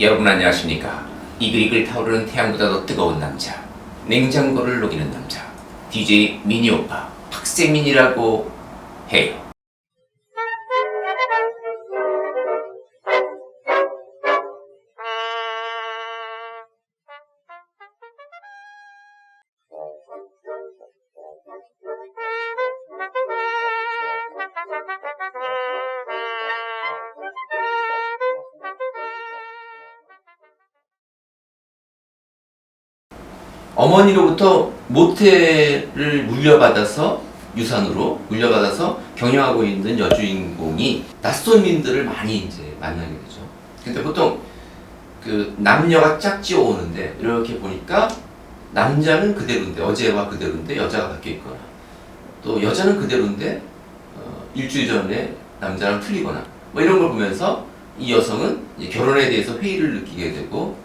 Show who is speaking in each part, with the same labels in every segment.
Speaker 1: 여러분 안녕하십니까? 이글이글 타오르는 태양보다 더 뜨거운 남자, 냉장고를 녹이는 남자, DJ 미니 오빠 박세민이라고 해요. 어머니로부터 모텔을 물려받아서 유산으로 물려받아서 경영하고 있는 여주인공이 낯선민들을 많이 이제 만나게 되죠. 근데 보통 그 남녀가 짝지어 오는데 이렇게 보니까 남자는 그대로인데 어제와 그대로인데 여자가 바뀌어 있거나 또 여자는 그대로인데 어, 일주일 전에 남자랑 틀리거나 뭐 이런 걸 보면서 이 여성은 결혼에 대해서 회의를 느끼게 되고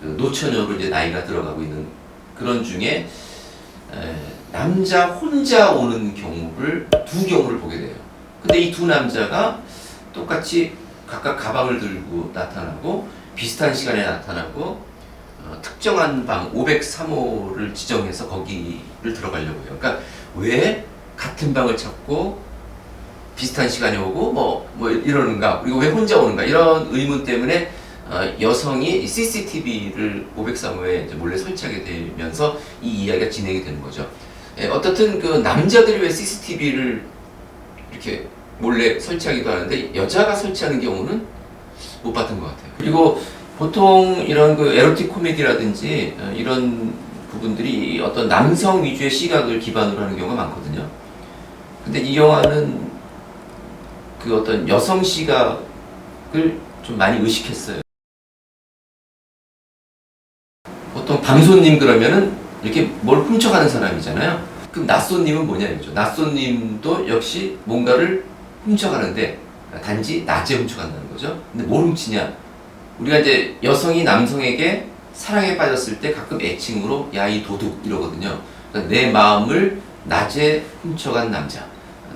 Speaker 1: 그 노처녀로 이제 나이가 들어가고 있는 그런 중에 에, 남자 혼자 오는 경우를 두 경우를 보게 돼요. 근데 이 두 남자가 똑같이 각각 가방을 들고 나타나고 비슷한 시간에 나타나고 어, 특정한 방 503호를 지정해서 거기를 들어가려고 해요. 그러니까 왜 같은 방을 찾고 비슷한 시간에 오고 뭐, 뭐 이러는가 그리고 왜 혼자 오는가 이런 의문 때문에 어, 여성이 CCTV를 503호에 이제 몰래 설치하게 되면서 이 이야기가 진행이 되는 거죠. 예, 어떻든 그 남자들이 왜 CCTV를 이렇게 몰래 설치하기도 하는데 여자가 설치하는 경우는 못 봤던 것 같아요. 그리고 보통 이런 그 에로틱 코미디라든지 어, 이런 부분들이 어떤 남성 위주의 시각을 기반으로 하는 경우가 많거든요. 근데 이 영화는 그 어떤 여성 시각을 좀 많이 의식했어요. 보통 방손님 그러면은 이렇게 뭘 훔쳐가는 사람이잖아요. 그럼 낯손님은 뭐냐 이거죠. 낯손님도 역시 뭔가를 훔쳐가는데 단지 낮에 훔쳐간다는 거죠. 근데 뭘 훔치냐? 우리가 이제 여성이 남성에게 사랑에 빠졌을 때 가끔 애칭으로 야 이 도둑 이러거든요. 그러니까 내 마음을 낮에 훔쳐간 남자,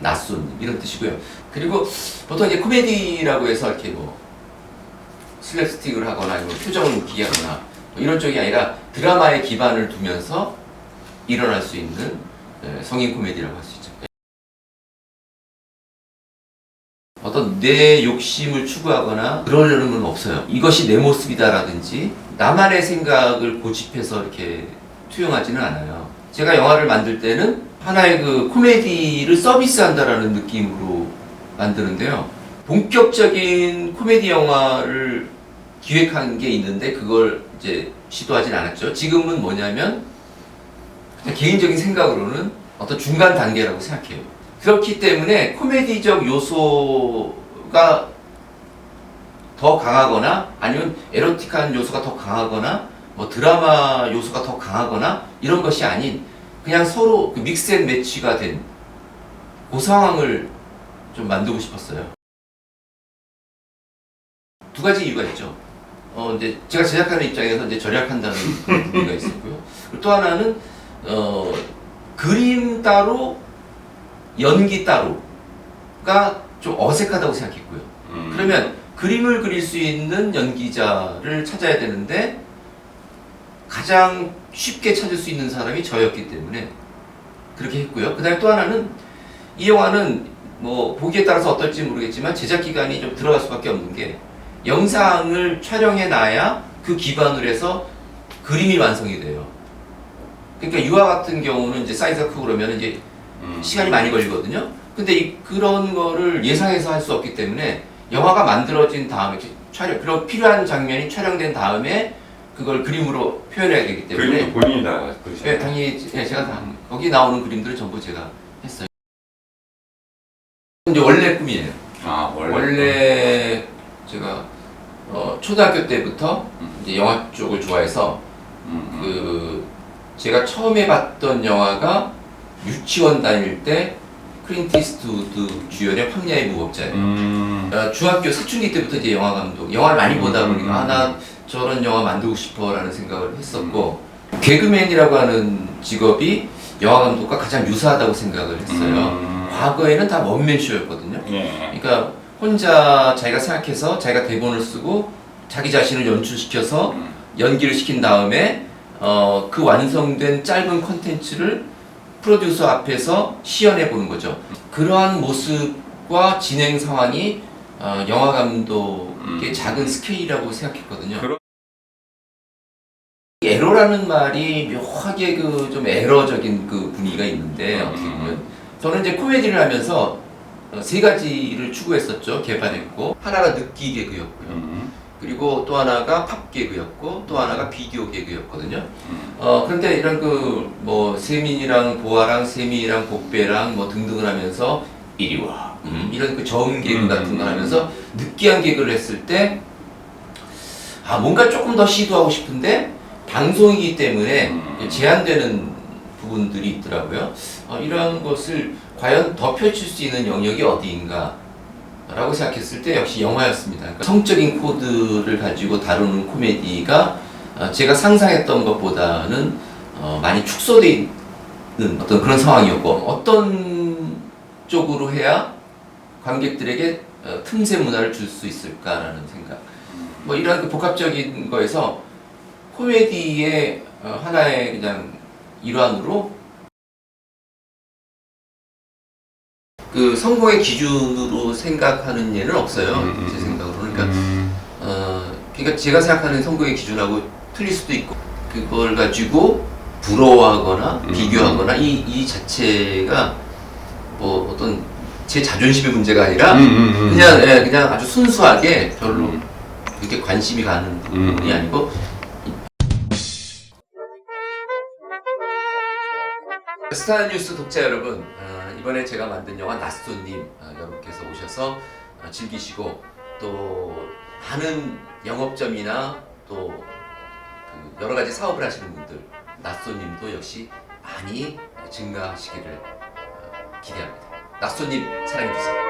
Speaker 1: 낯손님 이런 뜻이고요. 그리고 보통 이제 코미디라고 해서 이렇게 뭐 슬랩스틱을 하거나 표정을 웃기게 하거나 뭐 이런 쪽이 아니라 드라마에 기반을 두면서 일어날 수 있는 예, 성인 코미디라고 할 수 있죠. 어떤 내 욕심을 추구하거나 그러려는 건 없어요. 이것이 내 모습이다라든지 나만의 생각을 고집해서 이렇게 투영하지는 않아요. 제가 영화를 만들 때는 하나의 그 코미디를 서비스한다라는 느낌으로 만드는데요. 본격적인 코미디 영화를 기획한 게 있는데 그걸 이제 시도하진 않았죠. 지금은 뭐냐면 개인적인 생각으로는 어떤 중간 단계라고 생각해요. 그렇기 때문에 코미디적 요소가 더 강하거나 아니면 에로틱한 요소가 더 강하거나 뭐 드라마 요소가 더 강하거나 이런 것이 아닌 그냥 서로 그 믹스앤 매치가 된 그 상황을 좀 만들고 싶었어요. 두 가지 이유가 있죠. 어, 이제 제가 제작하는 입장에서 이제 절약한다는 그런 의미가 있었고요. 또 하나는 어, 그림 따로 연기 따로가 좀 어색하다고 생각했고요.
Speaker 2: 음.
Speaker 1: 그러면 그림을 그릴 수 있는 연기자를 찾아야 되는데 가장 쉽게 찾을 수 있는 사람이 저였기 때문에 그렇게 했고요. 그다음에 또 하나는 이 영화는 뭐 보기에 따라서 어떨지 모르겠지만 제작 기간이 좀 들어갈 수밖에 없는 게 영상을 촬영해 놔야 그 기반으로 해서 그림이 완성이 돼요. 그러니까 유화 같은 경우는 이제 사이즈가 크고 그러면 이제
Speaker 2: 음.
Speaker 1: 시간이 많이 걸리거든요. 근데 이, 그런 거를 예상해서 할 수 없기 때문에 영화가 만들어진 다음에 촬영, 그런 필요한 장면이 촬영된 다음에 그걸 그림으로 표현해야 되기 때문에
Speaker 2: 그림도 본인이 다
Speaker 1: 네,
Speaker 2: 그리셨나요?
Speaker 1: 당연히 예, 제가 다 거기 나오는 그림들은 전부 제가 했어요. 이제 원래 꿈이에요.
Speaker 2: 아 원래.
Speaker 1: 원래 제가 어, 초등학교 때부터
Speaker 2: 음.
Speaker 1: 이제 영화 쪽을 좋아해서
Speaker 2: 음, 음.
Speaker 1: 그 제가 처음에 봤던 영화가 유치원 다닐 때 클린트 이스트우드 주연의 황야의 무법자예요.
Speaker 2: 음.
Speaker 1: 어, 중학교 사춘기 때부터 이제 영화 감독, 영화를 많이 보다
Speaker 2: 음,
Speaker 1: 보니까
Speaker 2: 음,
Speaker 1: 아, 나 저런 영화 만들고 싶어라는 생각을 했었고 개그맨이라고 하는 직업이 영화 감독과 가장 유사하다고 생각을 했어요.
Speaker 2: 음.
Speaker 1: 과거에는 다 원맨쇼였거든요.
Speaker 2: 예.
Speaker 1: 그러니까 혼자 자기가 생각해서 자기가 대본을 쓰고 자기 자신을 연출시켜서
Speaker 2: 음.
Speaker 1: 연기를 시킨 다음에 어, 그 완성된 짧은 컨텐츠를 프로듀서 앞에서 시연해 보는 거죠. 그러한 모습과 진행 상황이 어, 영화 감독의
Speaker 2: 음.
Speaker 1: 작은 스케일이라고 생각했거든요.
Speaker 2: 그러-
Speaker 1: 에러라는 말이 묘하게 그 좀 에러적인 그 분위기가 있는데 어떻게 보면 저는 이제 코미디를 하면서 어, 세 가지를 추구했었죠. 개발했고 하나가 느끼 개그였고요.
Speaker 2: 음.
Speaker 1: 그리고 또 하나가 팝 개그였고 또 하나가 비디오 개그였거든요.
Speaker 2: 음.
Speaker 1: 어 그런데 이런 그 뭐 세민이랑 보아랑 세민이랑 복배랑 뭐 등등을 하면서 이리 와 음, 이런 그 저음 개그
Speaker 2: 음.
Speaker 1: 같은 걸 하면서 느끼한 개그를 했을 때 아 뭔가 조금 더 시도하고 싶은데 방송이기 때문에
Speaker 2: 음.
Speaker 1: 제한되는 부분들이 있더라고요. 어, 이러한 것을 과연 더 펼칠 수 있는 영역이 어디인가 라고 생각했을 때 역시 영화였습니다. 그러니까 성적인 코드를 가지고 다루는 코미디가 어, 제가 상상했던 것보다는 어, 많이 축소되어 있는 어떤 그런 상황이었고 어떤 쪽으로 해야 관객들에게 어, 틈새 문화를 줄 수 있을까라는 생각. 뭐 이런 그 복합적인 거에서 코미디의 어, 하나의 그냥 일환으로 그 성공의 기준으로 생각하는 예는 없어요.
Speaker 2: 음,
Speaker 1: 제
Speaker 2: 음,
Speaker 1: 생각으로. 그러니까
Speaker 2: 음.
Speaker 1: 어, 그러니까 제가 생각하는 성공의 기준하고 틀릴 수도 있고 그걸 가지고 부러워하거나
Speaker 2: 음.
Speaker 1: 비교하거나 이, 이 자체가 뭐 어떤 제 자존심의 문제가 아니라
Speaker 2: 음, 음, 음.
Speaker 1: 그냥 예, 그냥 아주 순수하게 별로
Speaker 2: 음.
Speaker 1: 그렇게 관심이 가는
Speaker 2: 음.
Speaker 1: 부분이 아니고 스타뉴스 독자 여러분 어, 이번에 제가 만든 영화 낯손님 어, 여러분께서 오셔서 어, 즐기시고 또 많은 영업점이나 또 그 여러 가지 사업을 하시는 분들 낯손님도 역시 많이 증가하시기를 어, 기대합니다. 낯손님 사랑해 주세요.